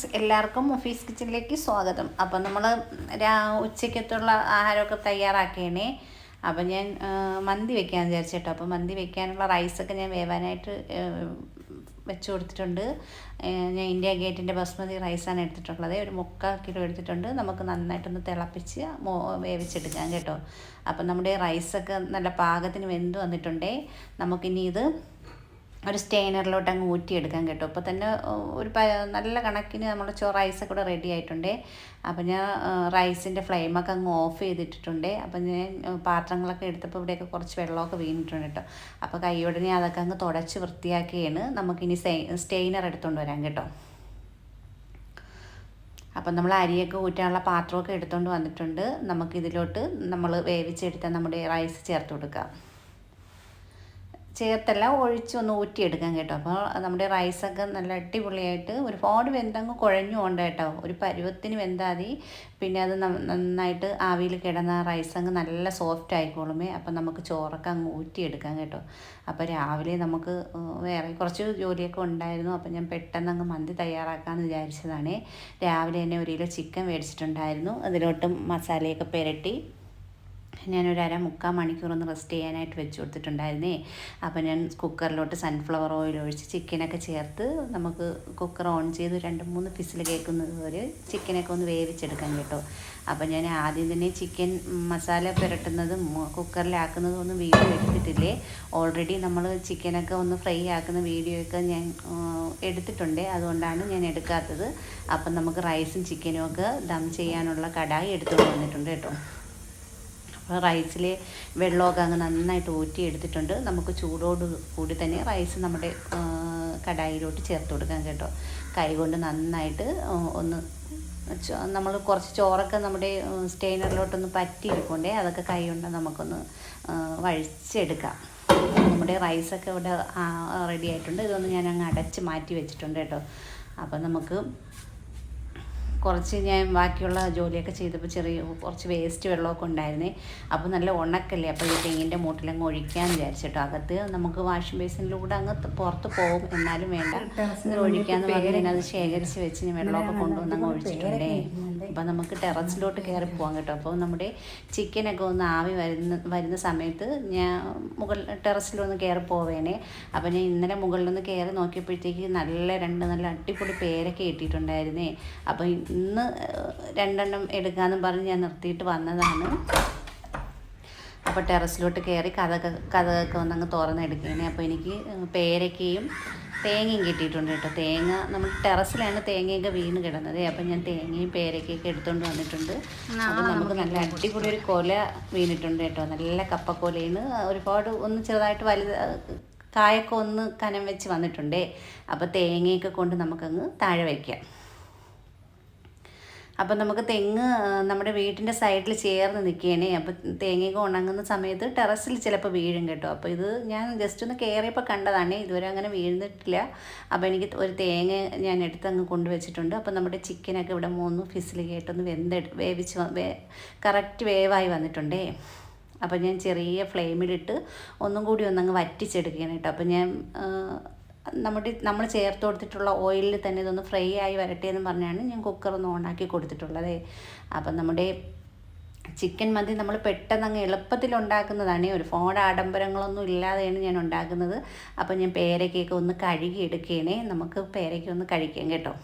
Friends എല്ലാവർക്കും office കിച്ചണിലേക്ക് സ്വാഗതം. അപ്പം നമ്മൾ രാ ഉച്ചയ്ക്കത്തുള്ള ആഹാരമൊക്കെ തയ്യാറാക്കിയണേ അപ്പം ഞാൻ മന്തി വെക്കാൻ വിചാരിച്ചിട്ടോ. അപ്പം മന്തി വെക്കാനുള്ള റൈസൊക്കെ ഞാൻ വേവാനായിട്ട് വെച്ച് കൊടുത്തിട്ടുണ്ട്. ഞാൻ ഇന്ത്യ ഗേറ്റിന്റെ ബസ്മതി റൈസാണ് എടുത്തിട്ടുള്ളത്. ഒരു മുക്കാൽ കിലോ എടുത്തിട്ടുണ്ട്. നമുക്ക് നന്നായിട്ടൊന്ന് തിളപ്പിച്ച് മോ വേവിച്ചെടുക്കാം കേട്ടോ. അപ്പം നമ്മുടെ റൈസൊക്കെ നല്ല പാകത്തിന് വെന്ത് വന്നിട്ടുണ്ടേ. നമുക്കിനി ഇത് ഒരു സ്റ്റെയിനറിലോട്ട് അങ്ങ് ഊറ്റിയെടുക്കാൻ കേട്ടോ. അപ്പോൾ തന്നെ ഒരു നല്ല കണക്കിന് നമ്മൾ ചോ റൈസൊക്കെ കൂടെ റെഡി ആയിട്ടുണ്ട്. അപ്പോൾ ഞാൻ റൈസിന്റെ ഫ്ലെയിമൊക്കെ അങ്ങ് ഓഫ് ചെയ്തിട്ടിട്ടുണ്ട്. അപ്പോൾ ഞാൻ പാത്രങ്ങളൊക്കെ എടുത്തപ്പോൾ ഇവിടെയൊക്കെ കുറച്ച് വെള്ളമൊക്കെ വീണിട്ടുണ്ട് കേട്ടോ. അപ്പോൾ കൈയോടനെ അതൊക്കെ അങ്ങ് തുടച്ച് വൃത്തിയാക്കിയാണ് നമുക്കിനി സ്റ്റെയിനർ എടുത്തുകൊണ്ട് വരാം കേട്ടോ. അപ്പം നമ്മൾ അരിയൊക്കെ ഊറ്റാനുള്ള പാത്രമൊക്കെ എടുത്തുകൊണ്ട് വന്നിട്ടുണ്ട്. നമുക്കിതിലോട്ട് നമ്മൾ വേവിച്ചെടുത്ത നമ്മുടെ റൈസ് ചേർത്ത് കൊടുക്കാം. ചേർത്തല്ല ഒഴിച്ച് ഒന്ന് ഊറ്റിയെടുക്കാം കേട്ടോ. അപ്പോൾ നമ്മുടെ റൈസൊക്കെ നല്ല അടിപൊളിയായിട്ട് ഒരുപാട് വെന്തങ്ങ് കുഴഞ്ഞു കൊണ്ട് കേട്ടോ. ഒരു പരുവത്തിന് വെന്താതി പിന്നെ അത് നന്നായിട്ട് ആവിയിൽ കിടന്ന റൈസങ്ങ് നല്ല സോഫ്റ്റ് ആയിക്കോളുമേ. അപ്പം നമുക്ക് ചോറൊക്കെ അങ്ങ് ഊറ്റിയെടുക്കാം കേട്ടോ. അപ്പോൾ രാവിലെ നമുക്ക് വേറെ കുറച്ച് ജോലിയൊക്കെ ഉണ്ടായിരുന്നു. അപ്പം ഞാൻ പെട്ടെന്ന് അങ്ങ് മന്തി തയ്യാറാക്കാമെന്ന് വിചാരിച്ചതാണേ. രാവിലെ തന്നെ ഒരു കിലോ ചിക്കൻ മേടിച്ചിട്ടുണ്ടായിരുന്നു. അതിലോട്ട് മസാലയൊക്കെ പുരട്ടി ഞാനൊരു അര മുക്കാൽ മണിക്കൂറൊന്ന് റെസ്റ്റ് ചെയ്യാനായിട്ട് വെച്ച് കൊടുത്തിട്ടുണ്ടായിരുന്നേ. അപ്പോൾ ഞാൻ കുക്കറിലോട്ട് സൺഫ്ലവർ ഓയിൽ ഒഴിച്ച് ചിക്കനൊക്കെ ചേർത്ത് നമുക്ക് കുക്കർ ഓൺ ചെയ്ത് രണ്ട് മൂന്ന് ഫിസിൽ കേൾക്കുന്നത് വരെ ചിക്കനൊക്കെ ഒന്ന് വേവിച്ചെടുക്കാൻ കേട്ടോ. അപ്പോൾ ഞാൻ ആദ്യം തന്നെ ചിക്കൻ മസാല പുരട്ടുന്നതും കുക്കറിലാക്കുന്നതും ഒന്നും വീഡിയോ എടുത്തിട്ടില്ലേ. ഓൾറെഡി നമ്മൾ ചിക്കനൊക്കെ ഒന്ന് ഫ്രൈ ആക്കുന്ന വീഡിയോ ഒക്കെ ഞാൻ എടുത്തിട്ടുണ്ട്. അതുകൊണ്ടാണ് ഞാൻ എടുക്കാത്തത്. അപ്പം നമുക്ക് റൈസും ചിക്കനും ഒക്കെ ദം ചെയ്യാനുള്ള കടായി എടുത്തുകൊണ്ട് വന്നിട്ടുണ്ട് കേട്ടോ. അപ്പോൾ റൈസിൽ വെള്ളമൊക്കെ അങ്ങ് നന്നായിട്ട് ഊറ്റി എടുത്തിട്ടുണ്ട്. നമുക്ക് ചൂടോട് കൂടി തന്നെ റൈസ് നമ്മുടെ കടായിലോട്ട് ചേർത്ത് കൊടുക്കാൻ കേട്ടോ. കൈ കൊണ്ട് നന്നായിട്ട് ഒന്ന് നമ്മൾ കുറച്ച് ചോറൊക്കെ നമ്മുടെ സ്റ്റെയിനറിലോട്ടൊന്ന് പറ്റിയിരിക്കൊണ്ടേ അതൊക്കെ കൈ കൊണ്ട് നമുക്കൊന്ന് വഴിച്ചെടുക്കാം. നമ്മുടെ റൈസൊക്കെ ഇവിടെ റെഡി ആയിട്ടുണ്ട്. ഇതൊന്ന് ഞാൻ അങ്ങ് അടച്ച് മാറ്റി വെച്ചിട്ടുണ്ട് കേട്ടോ. അപ്പം നമുക്ക് കുറച്ച് ഞാൻ ബാക്കിയുള്ള ജോലിയൊക്കെ ചെയ്തപ്പോൾ ചെറിയ കുറച്ച് വേസ്റ്റ് വെള്ളമൊക്കെ ഉണ്ടായിരുന്നേ. അപ്പോൾ നല്ല ഉണക്കല്ലേ? അപ്പോൾ ഈ തെങ്ങിന്റെ മൂട്ടിലങ്ങ് ഒഴിക്കാമെന്ന് വിചാരിച്ചിട്ടോ അകത്ത് നമുക്ക് വാഷിംഗ് ബേസിനിലൂടെ അങ്ങ് പുറത്ത് പോകും. എന്നാലും വേണ്ട. ഒഴിക്കാന്ന് പറഞ്ഞ് ഞാൻ അത് ശേഖരിച്ച് വെച്ച് വെള്ളമൊക്കെ കൊണ്ടുവന്ന് അങ്ങ് ഒഴിച്ചിട്ടുണ്ടേ. അപ്പോൾ നമുക്ക് ടെറസിലോട്ട് കയറി പോകാം കേട്ടോ. അപ്പോൾ നമ്മുടെ ചിക്കനൊക്കെ ഒന്ന് ആവി വരുന്ന വരുന്ന സമയത്ത് ഞാൻ മുകൾ ടെറസിലൊന്ന് കയറി പോവേണേ അപ്പോൾ ഞാൻ ഇന്നലെ മുകളിലൊന്ന് കയറി നോക്കിയപ്പോഴത്തേക്ക് നല്ല രണ്ട് നല്ല അടിപൊളി പേരൊക്കെ കിട്ടിയിട്ടുണ്ടായിരുന്നേ. അപ്പോൾ ഇന്ന് രണ്ടെണ്ണം എടുക്കാമെന്ന് പറഞ്ഞ് ഞാൻ നിർത്തിയിട്ട് വന്നതാണ്. അപ്പോൾ ടെറസിലോട്ട് കയറി കഥ കഥകൊക്കെ ഒന്നങ്ങ് തുറന്നെടുക്കുകയാണ് അപ്പോൾ എനിക്ക് പേരയ്ക്കയും തേങ്ങയും കിട്ടിയിട്ടുണ്ട് കേട്ടോ. തേങ്ങ നമ്മൾ ടെറസിലാണ് തേങ്ങയൊക്കെ വീണ് കിടന്നത്. അപ്പം ഞാൻ തേങ്ങയും പേരക്കൊക്കെ എടുത്തുകൊണ്ട് വന്നിട്ടുണ്ട്. അപ്പോൾ നമുക്ക് നല്ല അടിപൊളി ഒരു കൊല വീണിട്ടുണ്ട് കേട്ടോ. നല്ല കപ്പക്കൊലയിന്ന് ഒരുപാട് ഒന്ന് ചെറുതായിട്ട് വലുത് കായൊക്കെ ഒന്ന് കനം വെച്ച് വന്നിട്ടുണ്ടേ. അപ്പോൾ തേങ്ങയൊക്കെ കൊണ്ട് നമുക്കങ്ങ് താഴെ വയ്ക്കാം. അപ്പം നമുക്ക് തെങ്ങ് നമ്മുടെ വീട്ടിന്റെ സൈഡിൽ ചേർന്ന് നിൽക്കുകയാണേ അപ്പോൾ തേങ്ങയൊക്കെ ഉണങ്ങുന്ന സമയത്ത് ടെറസിൽ ചിലപ്പോൾ വീഴും കേട്ടോ. അപ്പോൾ ഇത് ഞാൻ ജസ്റ്റ് ഒന്ന് കയറിയപ്പോൾ കണ്ടതാണ്. ഇതുവരെ അങ്ങനെ വീഴുന്നിട്ടില്ല. അപ്പോൾ എനിക്ക് ഒരു തേങ്ങ ഞാൻ എടുത്ത് അങ്ങ് കൊണ്ടുവച്ചിട്ടുണ്ട് അപ്പോൾ നമ്മുടെ ചിക്കനൊക്കെ ഇവിടെ മൂന്ന് ഫിസിൽ കേട്ടൊന്ന് വെന്ത് വേവിച്ച് വ- കറക്റ്റ് വേവായി വന്നിട്ടുണ്ടേ. അപ്പോൾ ഞാൻ ചെറിയ ഫ്ലെയിമിലിട്ട് ഒന്നും കൂടി ഒന്നങ്ങ് വറ്റിച്ചെടുക്കുകയാണ് കേട്ടോ. അപ്പോൾ ഞാൻ നമ്മുടെ നമ്മൾ ചേർത്ത് കൊടുത്തിട്ടുള്ള ഓയിലിൽ തന്നെ ഇതൊന്ന് ഫ്രൈ ആയി വരട്ടെ എന്ന് പറഞ്ഞാണ് ഞാൻ കുക്കർ ഒന്ന് ഓണാക്കി കൊടുത്തിട്ടുള്ളത്. അപ്പം നമ്മുടെ ചിക്കൻ മന്തി നമ്മൾ പെട്ടെന്ന് അങ്ങ് എളുപ്പത്തിൽ ഉണ്ടാക്കുന്നതാണ്. ഒരു ഫോൺ ആഡംബരങ്ങളൊന്നും ഇല്ലാതെയാണ് ഞാൻ ഉണ്ടാക്കുന്നത്. അപ്പം ഞാൻ പേരയ്ക്കൊക്കെ ഒന്ന് കഴുകി എടുക്കണേ നമുക്ക് പേരയ്ക്ക ഒന്ന് കഴിക്കാം കേട്ടോ.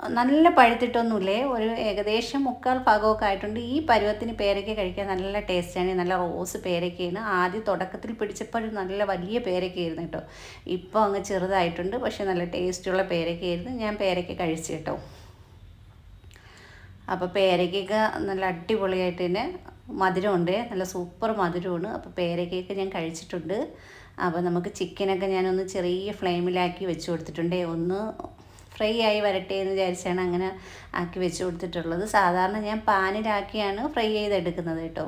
നല്ല പഴുത്തിട്ടൊന്നുമില്ലേ? ഒരു ഏകദേശം മുക്കാൽ ഭാഗമൊക്കെ ആയിട്ടുണ്ട്. ഈ പരുവത്തിന് പേരയ്ക്ക കഴിക്കാൻ നല്ല ടേസ്റ്റാണ്. നല്ല റോസ് പേരയ്ക്കയാണ്. ആദ്യം തുടക്കത്തിൽ പിടിച്ചപ്പോഴും നല്ല വലിയ പേരയ്ക്കയായിരുന്നു കേട്ടോ. ഇപ്പോൾ അങ്ങ് ചെറുതായിട്ടുണ്ട്. പക്ഷേ നല്ല ടേസ്റ്റുള്ള പേരയ്ക്കയായിരുന്നു. ഞാൻ പേരയ്ക്ക കഴിച്ചു കേട്ടോ. അപ്പോൾ പേരയ്ക്കൊക്കെ നല്ല അടിപൊളിയായിട്ട് തന്നെ മധുരമുണ്ട്. നല്ല സൂപ്പർ മധുരമാണ്. അപ്പോൾ പേരയ്ക്കൊക്കെ ഞാൻ കഴിച്ചിട്ടുണ്ട്. അപ്പോൾ നമുക്ക് ചിക്കനൊക്കെ ഞാനൊന്ന് ചെറിയ ഫ്ലെയിമിലാക്കി വെച്ച് കൊടുത്തിട്ടുണ്ട്. ഒന്ന് ഫ്രൈ ആയി വരട്ടെ എന്ന് വിചാരിച്ചാണ് അങ്ങനെ ആക്കി വെച്ച് കൊടുത്തിട്ടുള്ളത്. സാധാരണ ഞാൻ പാനിലാക്കിയാണ് ഫ്രൈ ചെയ്തെടുക്കുന്നത് കേട്ടോ.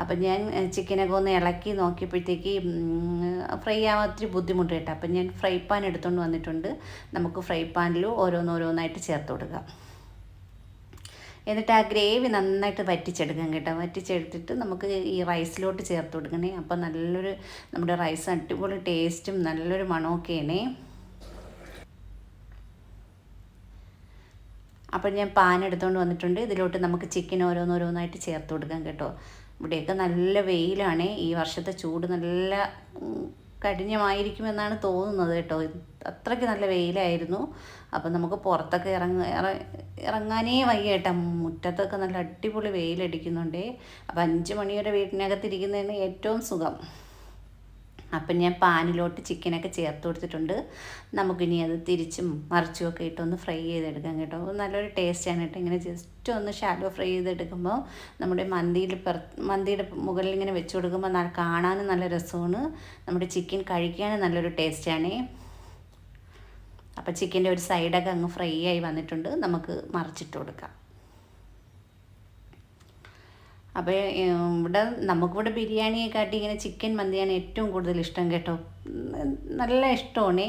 അപ്പം ഞാൻ ചിക്കനൊക്കെ ഒന്ന് ഇളക്കി നോക്കിയപ്പോഴത്തേക്ക് ഫ്രൈ ആവാൻ ഒത്തിരി ബുദ്ധിമുട്ട് കേട്ടോ. അപ്പം ഞാൻ ഫ്രൈ പാൻ എടുത്തുകൊണ്ട് വന്നിട്ടുണ്ട്. നമുക്ക് ഫ്രൈ പാനിൽ ഓരോന്നോരോന്നായിട്ട് ചേർത്ത് കൊടുക്കാം. എന്നിട്ട് ആ ഗ്രേവി നന്നായിട്ട് വറ്റിച്ചെടുക്കാം കേട്ടോ. വറ്റിച്ചെടുത്തിട്ട് നമുക്ക് ഈ റൈസിലോട്ട് ചേർത്ത് കൊടുക്കണേ. അപ്പോൾ നല്ലൊരു നമ്മുടെ റൈസ് അടിപൊളി ടേസ്റ്റും നല്ലൊരു മണമൊക്കെയാണേ അപ്പം ഞാൻ പാൻ എടുത്തുകൊണ്ട് വന്നിട്ടുണ്ട്. ഇതിലോട്ട് നമുക്ക് ചിക്കൻ ഓരോന്നോരോന്നായിട്ട് ചേർത്ത് കൊടുക്കാം കേട്ടോ. ഇവിടെയൊക്കെ നല്ല വെയിലാണ്. ഈ വർഷത്തെ ചൂട് നല്ല കഠിനമായിരിക്കുമെന്നാണ് തോന്നുന്നത് കേട്ടോ. അത്രയ്ക്ക് നല്ല വെയിലായിരുന്നു. അപ്പം നമുക്ക് പുറത്തൊക്കെ ഇറങ്ങ ഇറങ്ങാനേ വയ്യ കേട്ടോ. മുറ്റത്തൊക്കെ നല്ല അടിപൊളി വെയിലടിക്കുന്നുണ്ട്. അപ്പം അഞ്ച് മണിയുടെ വീട്ടിനകത്തിരിക്കുന്നതിന് ഏറ്റവും സുഖം. അപ്പം ഞാൻ പാനിലോട്ട് ചിക്കനൊക്കെ ചേർത്ത് കൊടുത്തിട്ടുണ്ട്. നമുക്കിനി അത് തിരിച്ചും മറിച്ചും ഒക്കെ ഇട്ടൊന്ന് ഫ്രൈ ചെയ്തെടുക്കാം കേട്ടോ. നല്ലൊരു ടേസ്റ്റാണ് കേട്ടോ. ഇങ്ങനെ ജസ്റ്റ് ഒന്ന് ഷാലോ ഫ്രൈ ചെയ്തെടുക്കുമ്പോൾ നമ്മുടെ മന്തിയിൽ പെർ മന്തിയുടെ മുകളിൽ ഇങ്ങനെ വെച്ച് കൊടുക്കുമ്പോൾ നല്ല കാണാനും നല്ല രസമാണ്. നമ്മുടെ ചിക്കൻ കഴിക്കാനും നല്ലൊരു ടേസ്റ്റാണേ. അപ്പോൾ ചിക്കന്റെ ഒരു സൈഡൊക്കെ അങ്ങ് ഫ്രൈ ആയി വന്നിട്ടുണ്ട്. നമുക്ക് മറിച്ചിട്ട് കൊടുക്കാം. അപ്പോൾ ഇവിടെ നമുക്കിവിടെ ബിരിയാണിയെക്കാട്ടി ഇങ്ങനെ ചിക്കൻ മന്തിയാണ് ഏറ്റവും കൂടുതൽ ഇഷ്ടം കേട്ടോ. നല്ല ഇഷ്ടമാണ്.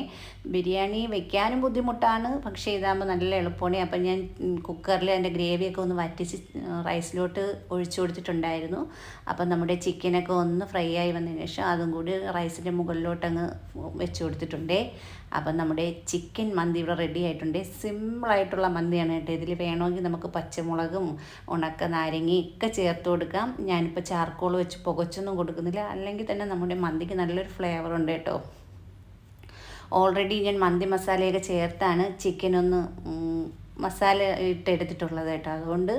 ബിരിയാണി വെക്കാനും ബുദ്ധിമുട്ടാണ്. പക്ഷേ ഇതാകുമ്പോൾ നല്ല എളുപ്പമാണ്. അപ്പം ഞാൻ കുക്കറിൽ അതിന്റെ ഗ്രേവിയൊക്കെ ഒന്ന് വറ്റിച്ച് റൈസിലോട്ട് ഒഴിച്ചു കൊടുത്തിട്ടുണ്ടായിരുന്നു. അപ്പം നമ്മുടെ ചിക്കനൊക്കെ ഒന്ന് ഫ്രൈ ആയി വന്നതിന് ശേഷം അതും കൂടി റൈസിന്റെ മുകളിലോട്ടങ്ങ് വെച്ച് കൊടുത്തിട്ടുണ്ട്. അപ്പം നമ്മുടെ ചിക്കൻ മന്തി ഇവിടെ റെഡി ആയിട്ടുണ്ട്. സിമ്പിളായിട്ടുള്ള മന്തിയാണ് കേട്ടോ. ഇതിൽ വേണമെങ്കിൽ നമുക്ക് പച്ചമുളകും ഉണക്ക നാരങ്ങയും ഒക്കെ ചേർത്ത് കൊടുക്കാം. ഞാനിപ്പോൾ ചാർക്കോൾ വെച്ച് പുകച്ചൊന്നും കൊടുക്കുന്നില്ല. അല്ലെങ്കിൽ തന്നെ നമ്മുടെ മന്തിക്ക് നല്ലൊരു ഫ്ലേവർ ഉണ്ട് കേട്ടോ. ഓൾറെഡി ഞാൻ മന്തി മസാലയൊക്കെ ചേർത്താണ് ഉം, മസാല ഇട്ടെടുത്തിട്ടുള്ളത് കേട്ടോ. അതുകൊണ്ട്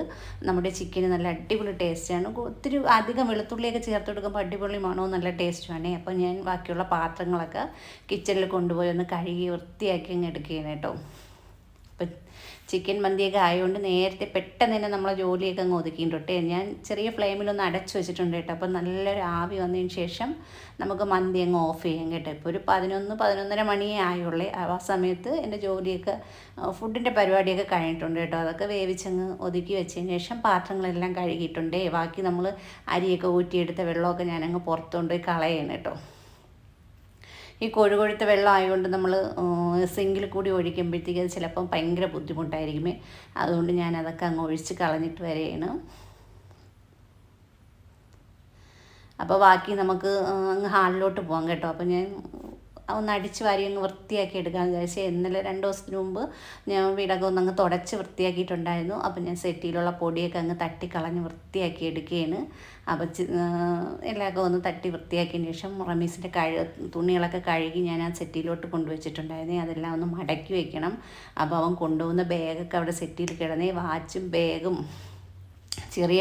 നമ്മുടെ ചിക്കന് നല്ല അടിപൊളി ടേസ്റ്റാണ് ഒത്തിരി അധികം വെളുത്തുള്ളിയൊക്കെ ചേർത്ത് കൊടുക്കുമ്പോൾ അടിപൊളി മണവും നല്ല ടേസ്റ്റുമാണ് അപ്പോൾ ഞാൻ ബാക്കിയുള്ള പാത്രങ്ങളൊക്കെ കിച്ചണിൽ കൊണ്ടുപോയി ഒന്ന് കഴുകി വൃത്തിയാക്കി അങ്ങ് എടുക്കുകയാണ് കേട്ടോ. ചിക്കൻ മന്തിയൊക്കെ ആയതുകൊണ്ട് നേരത്തെ പെട്ടെന്ന് തന്നെ നമ്മളെ ജോലിയൊക്കെ അങ്ങ് ഒതുക്കിയിട്ടുണ്ട് ഞാൻ ചെറിയ ഫ്ലെയിമിലൊന്ന് അടച്ചു വെച്ചിട്ടുണ്ട് കേട്ടോ. അപ്പം നല്ലൊരു ആവി വന്നതിന് ശേഷം നമുക്ക് മന്തി അങ്ങ് ഓഫ് ചെയ്യാം കേട്ടോ. ഇപ്പോൾ ഒരു പതിനൊന്ന് പതിനൊന്നര മണിയേ ആയുള്ളേ. ആ സമയത്ത് എന്റെ ജോലിയൊക്കെ ഫുഡിന്റെ പരിപാടിയൊക്കെ കഴിഞ്ഞിട്ടുണ്ട് കേട്ടോ. അതൊക്കെ വേവിച്ചങ്ങ് ഒതുക്കി വെച്ചതിന് ശേഷം പാത്രങ്ങളെല്ലാം കഴുകിയിട്ടുണ്ട്. ബാക്കി നമ്മൾ അരിയൊക്കെ ഊറ്റിയെടുത്ത വെള്ളമൊക്കെ ഞാനങ്ങ് പുറത്തുകൊണ്ട് കളയണം കേട്ടോ. ഈ കൊഴുകൊഴുത്ത വെള്ളം ആയതുകൊണ്ട് നമ്മൾ സിങ്കിൽ കൂടി ഒഴിക്കുമ്പോഴത്തേക്ക് അത് ചിലപ്പം ഭയങ്കര ബുദ്ധിമുട്ടായിരിക്കുമേ അതുകൊണ്ട് ഞാൻ അതൊക്കെ അങ്ങ് ഒഴിച്ച് കളഞ്ഞിട്ട് വരെയാണ് അപ്പോൾ ബാക്കി നമുക്ക് അങ്ങ് ഹാളിലോട്ട് പോകാം കേട്ടോ. അപ്പോൾ ഞാൻ ഒന്ന് അടിച്ച് വാരി അങ്ങ് വൃത്തിയാക്കി എടുക്കാമെന്ന് വിചാരിച്ചു ഇന്നലെ രണ്ട് ദിവസത്തിന് മുമ്പ് ഞാൻ വീടൊക്കെ ഒന്ന് അങ്ങ് തുടച്ച് വൃത്തിയാക്കിയിട്ടുണ്ടായിരുന്നു. അപ്പോൾ ഞാൻ സെറ്റിയിലുള്ള പൊടിയൊക്കെ അങ്ങ് തട്ടി കളഞ്ഞ് വൃത്തിയാക്കി എടുക്കുകയാണ് അപ്പോൾ എല്ലാമൊക്കെ ഒന്ന് തട്ടി വൃത്തിയാക്കിയതിന് ശേഷം റമീസിന്റെ കഴു തുണികളൊക്കെ കഴുകി ഞാൻ ആ സെറ്റിയിലോട്ട് കൊണ്ടുവച്ചിട്ടുണ്ടായിരുന്നേ. അതെല്ലാം ഒന്ന് മടക്കി വെക്കണം. അപ്പോൾ അവൻ കൊണ്ടുപോകുന്ന ബാഗൊക്കെ അവിടെ സെറ്റിയിൽ കിടന്നേ. വാച്ചും ബാഗും ചെറിയ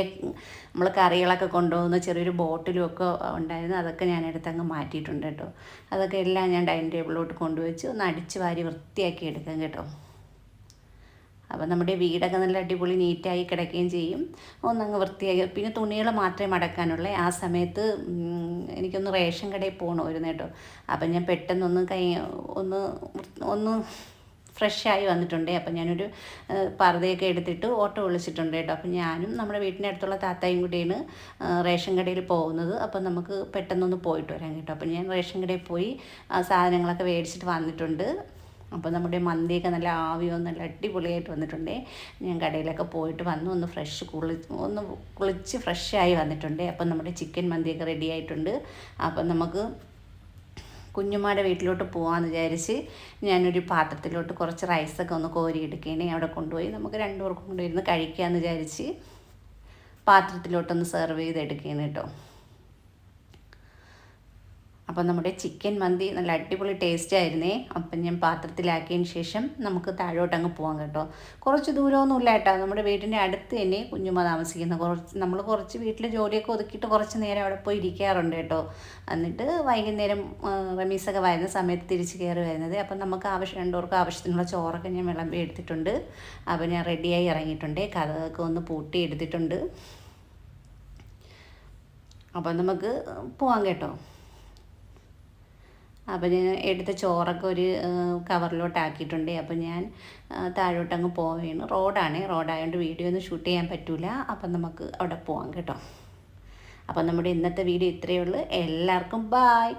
നമ്മൾ കറികളൊക്കെ കൊണ്ടുപോകുന്ന ചെറിയൊരു ബോട്ടിലും ഒക്കെ ഉണ്ടായിരുന്നു. അതൊക്കെ ഞാൻ എടുത്തങ്ങ് മാറ്റിയിട്ടുണ്ട് കേട്ടോ. അതൊക്കെ എല്ലാം ഞാൻ ഡൈനിങ് ടേബിളിലോട്ട് കൊണ്ടുവച്ച് ഒന്ന് അടിച്ച് വാരി വൃത്തിയാക്കി എടുക്കാം കേട്ടോ. അപ്പം നമ്മുടെ വീടൊക്കെ നല്ല അടിപൊളി നീറ്റായി കിടക്കുകയും ചെയ്യും. ഒന്നങ്ങ് വൃത്തിയാക്കി പിന്നെ തുണികൾ മാത്രമേ മടക്കാനുള്ളൂ. ആ സമയത്ത് എനിക്കൊന്ന് റേഷൻ കടയിൽ പോകണമായിരുന്നു കേട്ടോ. അപ്പം ഞാൻ പെട്ടെന്നൊന്ന് കൈ ഒന്ന് ഒന്ന് ഫ്രഷായി വന്നിട്ടുണ്ട്. അപ്പം ഞാനൊരു പർദ്ദയൊക്കെ എടുത്തിട്ട് ഓട്ടോ വിളിച്ചിട്ടുണ്ട് കേട്ടോ. അപ്പം ഞാനും നമ്മുടെ വീട്ടിന്റെ അടുത്തുള്ള താത്തായും കൂടിയാണ് റേഷൻ കടയിൽ പോകുന്നത്. അപ്പം നമുക്ക് പെട്ടെന്നൊന്ന് പോയിട്ട് വരാം കേട്ടോ. അപ്പം ഞാൻ റേഷൻ കടയിൽ പോയി സാധനങ്ങളൊക്കെ മേടിച്ചിട്ട് വന്നിട്ടുണ്ട്. അപ്പോൾ നമ്മുടെ മന്തിയൊക്കെ നല്ല ആവിയോ നല്ല അടിപൊളിയായിട്ട് വന്നിട്ടുണ്ട്. ഞാൻ കടയിലൊക്കെ പോയിട്ട് വന്നു ഒന്ന് ഫ്രഷ് കുളി ഒന്ന് കുളിച്ച് ഫ്രഷായി വന്നിട്ടുണ്ട്. അപ്പം നമ്മുടെ ചിക്കൻ മന്തിയൊക്കെ റെഡി ആയിട്ടുണ്ട്. അപ്പം നമുക്ക് കുഞ്ഞുമ്മയുടെ വീട്ടിലോട്ട് പോകാമെന്ന് വിചാരിച്ച് ഞാനൊരു പാത്രത്തിലോട്ട് കുറച്ച് റൈസൊക്കെ ഒന്ന് കോരി എടുക്കുകയാണ് അവിടെ കൊണ്ടുപോയി. നമുക്ക് രണ്ടുപേർക്കും കൂടെ ഇരുന്ന് കഴിക്കാമെന്ന് വിചാരിച്ച് പാത്രത്തിലോട്ടൊന്ന് സെർവ് ചെയ്തെടുക്കുകയാണ് കേട്ടോ അപ്പം നമ്മുടെ ചിക്കൻ മന്തി നല്ല അടിപൊളി ടേസ്റ്റ് ആയിരുന്നേ. അപ്പം ഞാൻ പാത്രത്തിലാക്കിയതിന് ശേഷം നമുക്ക് താഴോട്ട് അങ്ങ് പോകാം കേട്ടോ. കുറച്ച് ദൂരമൊന്നുമില്ല കേട്ടോ. നമ്മുടെ വീടിന്റെ അടുത്ത് തന്നെ കുഞ്ഞുമ്മ താമസിക്കുന്ന കുറച്ച് നമ്മൾ കുറച്ച് വീട്ടിൽ ജോലിയൊക്കെ ഒതുക്കിയിട്ട് കുറച്ച് നേരം അവിടെ പോയി ഇരിക്കാറുണ്ട് കേട്ടോ. എന്നിട്ട് വൈകുന്നേരം റമീസൊക്കെ വരുന്ന സമയത്ത് തിരിച്ച് കയറി വരുന്നത്. അപ്പം നമുക്ക് ആവശ്യം രണ്ടുപേർക്ക് ആവശ്യത്തിനുള്ള ചോറൊക്കെ ഞാൻ വിളമ്പി എടുത്തിട്ടുണ്ട്. അപ്പം ഞാൻ റെഡിയായി ഇറങ്ങിയിട്ടുണ്ട്. കഥകൊക്കെ ഒന്ന് പൂട്ടി എടുത്തിട്ടുണ്ട്. അപ്പം നമുക്ക് പോവാം കേട്ടോ. അപ്പം ഞാൻ എടുത്ത ചോറൊക്കെ ഒരു കവറിലോട്ട് ആക്കിയിട്ടുണ്ട് അപ്പം ഞാൻ താഴോട്ട് അങ്ങ് പോവുകയാണ് റോഡാണ്. റോഡായതുകൊണ്ട് വീഡിയോ ഒന്നും ഷൂട്ട് ചെയ്യാൻ പറ്റില്ല അപ്പം നമുക്ക് അവിടെ പോവാം കേട്ടോ. അപ്പം നമ്മുടെ ഇന്നത്തെ വീഡിയോ ഇത്രയേ ഉള്ളൂ. എല്ലാവർക്കും ബായ്.